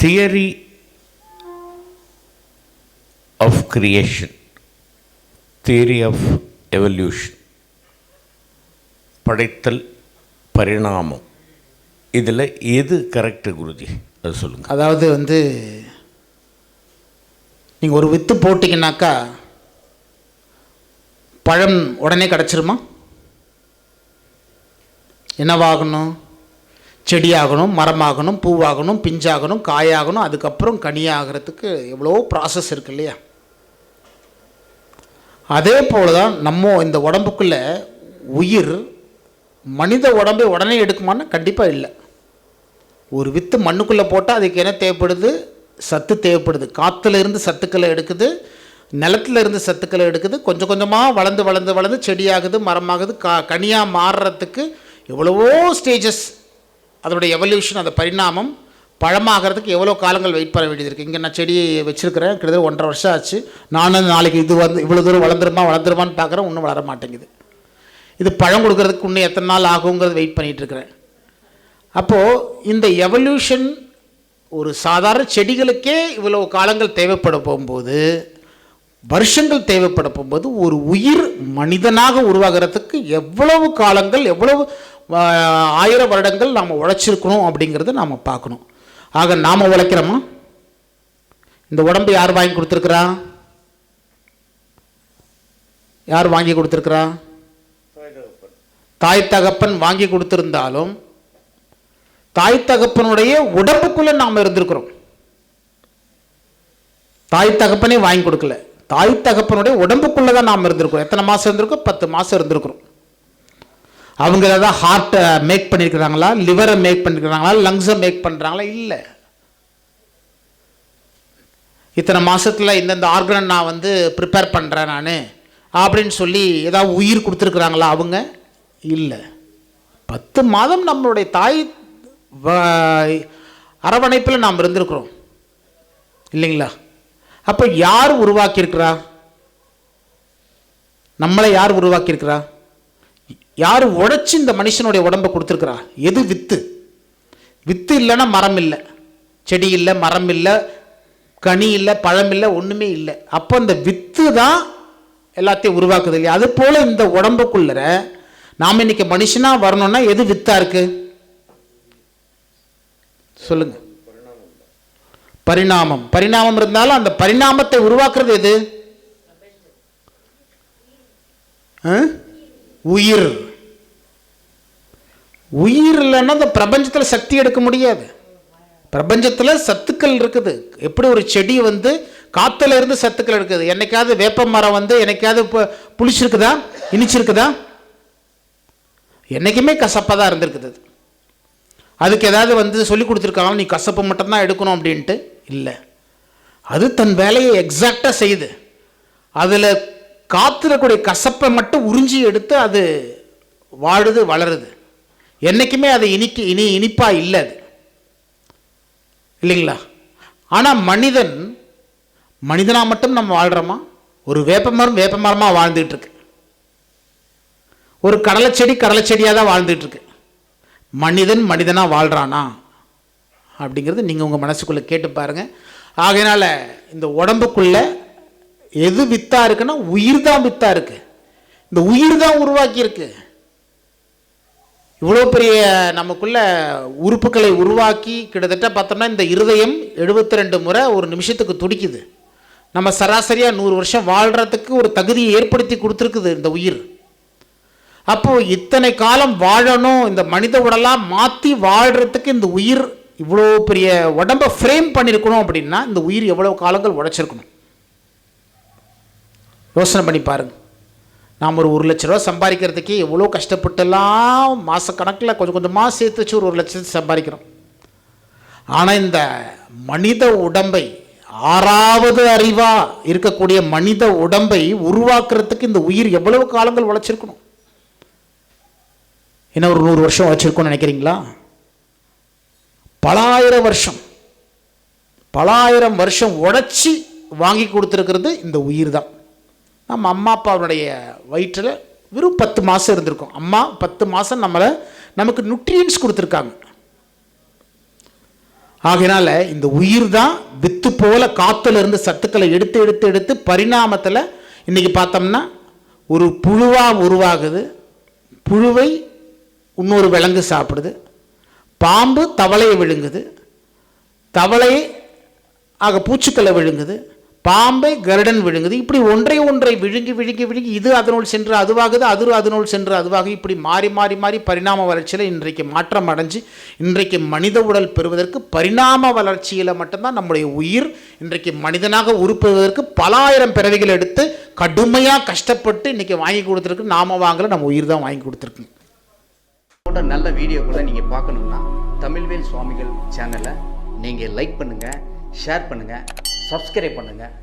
Theory of creation theory of evolution படைத்தல் பரிணாமம். இதில் எது கரெக்டு குருஜி? அது சொல்லுங்கள் அதாவது வந்து நீங்கள் ஒரு வித்து போட்டிங்கனாக்கா பழம் உடனே கிடச்சிருமா? என்னவாகணும்? செடியாகணும் மரமாகணும் பூவாகணும் பிஞ்சாகணும் காயாகணும் அதுக்கப்புறம் கனியாகிறதுக்கு எவ்வளோ ப்ராசஸ் இருக்கு இல்லையா? அதே போல் தான் நம்ம இந்த உடம்புக்குள்ளே உயிர் மனித உடம்பை உடனே எடுக்குமான்னா கண்டிப்பாக இல்லை. ஒரு வித்து மண்ணுக்குள்ளே போட்டால் அதுக்கு என்ன தேவைப்படுது? சத்து தேவைப்படுது. காற்றுல இருந்து சத்துக்களை எடுக்குது நிலத்துல இருந்து சத்துக்களை எடுக்குது கொஞ்சம் கொஞ்சமாக வளர்ந்து வளர்ந்து வளர்ந்து செடியாகுது மரமாகுது கா கனியாக மாறுறதுக்கு எவ்வளவோ ஸ்டேஜஸ் அதனுடைய எவல்யூஷன் அந்த பரிணாமம் பழமாகிறதுக்கு எவ்வளோ காலங்கள் வெயிட் பண்ண வேண்டியது இருக்குது இங்கே நான் செடி வச்சுருக்கிறேன். கிட்டத்தட்ட ஒன்றரை வருஷம் ஆச்சு. நானும் நாளைக்கு இது வந்து இவ்வளோ தூரம் வளர்ந்துருமா வளர்ந்துருமான்னு பார்க்குறேன். இன்னும் வளர மாட்டேங்குது. இது பழம் கொடுக்கறதுக்கு இன்னும் எத்தனை நாள் ஆகுங்கிறது வெயிட் பண்ணிகிட்டு இருக்கிறேன். அப்போது இந்த எவல்யூஷன் ஒரு சாதாரண செடிகளுக்கே இவ்வளவு காலங்கள் தேவைப்பட போகும்போது வருஷங்கள் தேவைப்பட போகும்போது ஒரு உயிர் மனிதனாக உருவாகிறதுக்கு எவ்வளவு காலங்கள் எவ்வளவு ஆயிரம் வருடங்கள் நாம் உழைச்சிருக்கணும் அப்படிங்கிறத நாம் பார்க்கணும். ஆக நாம் உழைக்கிறோமா? இந்த உடம்பு யார் வாங்கி கொடுத்துருக்குறா? யார் வாங்கி கொடுத்துருக்குறா? தாய் தகப்பன் வாங்கி கொடுத்துருந்தாலும் தாய் தகப்பனுடைய உடம்புக்குள்ளே நாம் இருந்திருக்கிறோம். தாய் தகப்பனே வாங்கி கொடுக்கல. தாய் தகப்பனுடைய உடம்புக்குள்ளே தான் நாம் இருந்திருக்கிறோம். எத்தனை மாதம் இருந்திருக்கோம் பத்து மாதம் இருந்திருக்கிறோம். அவங்க ஏதாவது ஹார்ட்டை மேக் பண்ணியிருக்கிறாங்களா லிவரை மேக் பண்ணியிருக்கிறாங்களா லங்ஸை மேக் பண்ணுறாங்களா இல்லை. இத்தனை மாதத்தில் இந்தந்த ஆர்கனை நான் வந்து ப்ரிப்பேர் பண்ணுறேன் நான். அப்படின்னு சொல்லி ஏதாவது உயிர் கொடுத்துருக்குறாங்களா அவங்க? இல்லை. பத்து மாதம் நம்மளுடைய தாய் அரவணைப்பில் நாம் இருந்திருக்கிறோம். இல்லைங்களா? அப்போ யார் உருவாக்கியிருக்கிறா? நம்மளை யார் உருவாக்கியிருக்கிறா? யார் உழைச்சி இந்த மனுஷனுடைய உடம்பை கொடுத்துருக்குறா? எது வித்து? வித்து இல்லைன்னா மரம் இல்லை. செடி இல்லை மரம் இல்லை கனி இல்லை பழம் இல்லை ஒன்றுமே இல்லை. அப்போ இந்த வித்து தான் எல்லாத்தையும் உருவாக்குது இல்லையா? அது போல் இந்த உடம்புக்குள்ளற நாம் இன்னைக்கு மனுஷனாக வரணும்னா எது வித்தாக இருக்குது சொல்லுங்கள் பரிணாமம். பரிணாமம் இருந்தாலும் அந்த பரிணாமத்தை உருவாக்குறது எது? ஆ? உயிர். உயிர் இல்லைன்னா இந்த பிரபஞ்சத்தில் சக்தி எடுக்க முடியாது. பிரபஞ்சத்தில் சத்துக்கள் இருக்குது. எப்படி ஒரு செடி வந்து காத்துல இருந்து சத்துக்கள் எடுக்குது? என்னைக்காவது வேப்ப மரம் வந்து என்னைக்காவது இப்போ புளிச்சிருக்குதா? இனிச்சிருக்குதா? என்றைக்குமே கசப்பாக தான் இருந்திருக்குது. அது. அதுக்கு ஏதாவது வந்து சொல்லி கொடுத்துருக்காங்க நீ கசப்பு மட்டும்தான் எடுக்கணும் அப்படின்ட்டு இல்லை. அது தன் வேலையை எக்ஸாக்டாக செய்யுது அதில் காத்துல கூடிய கசப்பை மட்டும் உறிஞ்சி எடுத்து அது வாழுது வளருது. என்றைக்குமே அது இனிக்கு இனி இனிப்பாக இல்லை அது. இல்லைங்களா? ஆனால் மனிதன் மனிதனாக மட்டும் நம்ம வாழ்கிறோமா ஒரு வேப்பமரம் வேப்பமரமாக வாழ்ந்துகிட்ருக்கு ஒரு கடலை செடி கடலை செடியாக தான் வாழ்ந்துகிட்ருக்கு மனிதன் மனிதனாக வாழ்கிறானா அப்படிங்கிறது நீங்கள் உங்கள் மனசுக்குள்ளே கேட்டு பாருங்கள் ஆகையினால் இந்த உடம்புக்குள்ளே எது வித்தாக இருக்குன்னா உயிர் தான் வித்தாக இருக்குது இந்த உயிர் தான் உருவாக்கியிருக்கு இவ்வளோ பெரிய நமக்குள்ள உறுப்புகளை உருவாக்கி கிட்டத்தட்ட பார்த்தோம்னா இந்த இருதயம் எழுபத்தி ரெண்டு முறை ஒரு நிமிஷத்துக்கு துடிக்குது. நம்ம சராசரியாக நூறு வருஷம் வாழ்கிறதுக்கு ஒரு தகுதியை ஏற்படுத்தி கொடுத்துருக்குது இந்த உயிர். அப்போது இத்தனை காலம் வாழணும் இந்த மனித உடலாக மாற்றி வாழ்கிறதுக்கு இந்த உயிர் இவ்வளோ பெரிய உடம்பை ஃப்ரேம் பண்ணியிருக்கணும் அப்படின்னா இந்த உயிர் எவ்வளோ காலங்கள் உழைச்சிருக்கணும். யோசனை பண்ணி பாருங்கள் நாம் ஒரு ஒரு லட்ச ரூபா சம்பாதிக்கிறதுக்கே எவ்வளோ கஷ்டப்பட்டுலாம் மாதக்கணக்கில் கொஞ்சம் கொஞ்சமாக சேர்த்து வச்சு ஒரு ஒரு லட்சத்தை சம்பாதிக்கிறோம். ஆனால் இந்த மனித உடம்பை ஆறாவது அறிவாக இருக்கக்கூடிய மனித உடம்பை உருவாக்குறதுக்கு இந்த உயிர் எவ்வளவு காலங்கள் உழைச்சிருக்கணும் என்ன ஒரு நூறு வருஷம் உழைச்சிருக்கோம்னு நினைக்கிறீங்களா? பலாயிரம் வருஷம் பலாயிரம் வருஷம் உழைச்சி வாங்கி கொடுத்துருக்கிறது இந்த உயிர் தான் நம்ம அம்மா அப்பாவுடைய வயிற்றில் வெறும் பத்து மாதம் இருந்திருக்கும். அம்மா பத்து மாதம் நம்மளை நமக்கு நியூட்ரியன்ஸ் கொடுத்துருக்காங்க. ஆகையினால இந்த உயிர் தான் வித்து போல காத்துல இருந்து சத்துக்களை எடுத்து எடுத்து எடுத்து பரிணாமத்தில் இன்றைக்கி பார்த்தோம்னா ஒரு புழுவாக உருவாகுது. புழுவை இன்னொரு விலங்கு சாப்பிடுது. பாம்பு தவளையை விழுங்குது. தவளை ஆக பூச்சிக்களை விழுங்குது. பாம்பை கருடன் விழுங்குது. இப்படி ஒன்றை ஒன்றை விழுங்கி விழுங்கி விழுங்கி இது அதனுள் சென்று அதுவாகுது அது அதனுள் சென்று அதுவாகுது. இப்படி மாறி மாறி மாறி பரிணாம வளர்ச்சியில் இன்றைக்கு மாற்றம் அடைஞ்சு இன்றைக்கு மனித உடல் பெறுவதற்கு பரிணாம வளர்ச்சியில் மட்டும்தான் நம்முடைய உயிர் இன்றைக்கு மனிதனாக உருப்பெறுவதற்கு பல ஆயிரம் பிறவிகள் எடுத்து கடுமையாக கஷ்டப்பட்டு இன்றைக்கி வாங்கி கொடுத்துருக்கு. நாம வாங்கல நம்ம உயிர் தான் வாங்கி கொடுத்துருக்கு. போன்ற நல்ல வீடியோக்களை நீங்கள் பார்க்கணுன்னா தமிழ்வேல் சுவாமிகள் சேனலை நீங்கள் லைக் பண்ணுங்கள் ஷேர் பண்ணுங்கள் சப்ஸ்கிரைப் பண்ணுங்கள்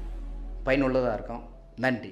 பயனுள்ளதாக இருக்கும். நன்றி.